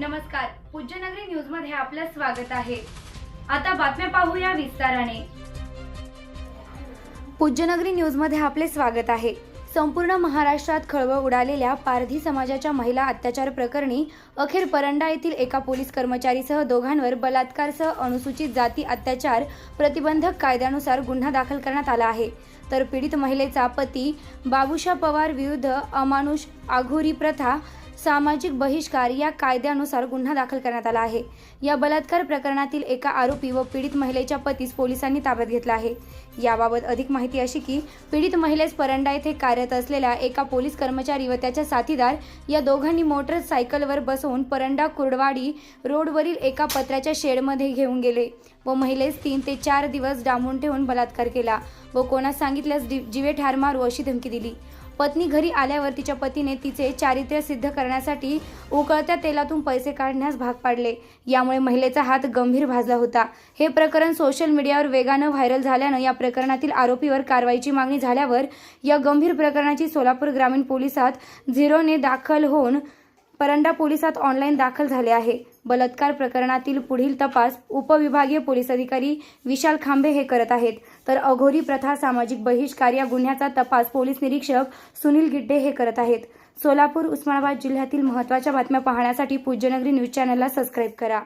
नमस्कार. पूज्यनगरी न्यूजमध्ये आपलं स्वागत आहे. आता बातम्या पाहूया विस्ताराने. पूज्यनगरी न्यूजमध्ये आपले स्वागत आहे. संपूर्ण महाराष्ट्रात खळबळ उडालेल्या पारधी समाजाच्या महिला अत्याचार प्रकरणी अखेर परंडा येथील एका पोलीस कर्मचारीसह दोघांवर बलात्कारसह अनुसूचित जाती अत्याचार प्रतिबंधक कायद्यानुसार गुन्हा दाखल करण्यात आला आहे. तर पीडित महिलेचा पती बाबुशा पवार विरुद्ध अमानुष आघोरी प्रथा सामाजिक बहिष्कार या कायद्यानुसार गुन्हा दाखल करण्यात आला आहे. या बलात्कार प्रकरणातील एका आरोपी व पीडित महिलेच्या पतीस पोलिसांनी ताब्यात घेतला आहे. याबाबत अधिक माहिती अशी की पीडित महिलेस परंडा येथे कार्यरत असलेल्या एका पोलीस कर्मचारी व त्याच्या साथीदार या दोघांनी मोटरसायकलवर बसवून परंडा कुर्डवाडी रोडवरील एका पत्र्याच्या शेडमध्ये घेऊन गेले व महिलेस तीन ते चार दिवस डांबून ठेवून बलात्कार केला व कोणास सांगितल्यास दि- जीवे ठार मारू अशी धमकी दिली. पत्नी घरी आल्यावर तिच्या पतीने तिचे चारित्र्य सिद्ध करण्यासाठी उकळत्या तेलातून पैसे काढण्यास भाग पाडले. यामुळे महिलेचा हात गंभीर भाजला होता. हे प्रकरण सोशल मीडियावर वेगानं व्हायरल झाल्यानं या प्रकरणातील आरोपीवर कारवाईची मागणी झाल्यावर या गंभीर प्रकरणाची सोलापूर ग्रामीण पोलिसात झिरोने दाखल होऊन परंडा पोलिसात ऑनलाईन दाखल झाले आहे. बलात्कार प्रकरणातील पुढील तपास उपविभागीय पोलीस अधिकारी विशाल खांबे हे करत आहेत. तर अघोरी प्रथा सामाजिक बहिष्कार या गुन्ह्याचा तपास पोलीस निरीक्षक सुनील गिड्डे हे करत आहेत. सोलापूर उस्मानाबाद जिल्ह्यातील महत्त्वाच्या बातम्या पाहण्यासाठी पूज्यनगरी न्यूज चॅनलला सबस्क्राईब करा.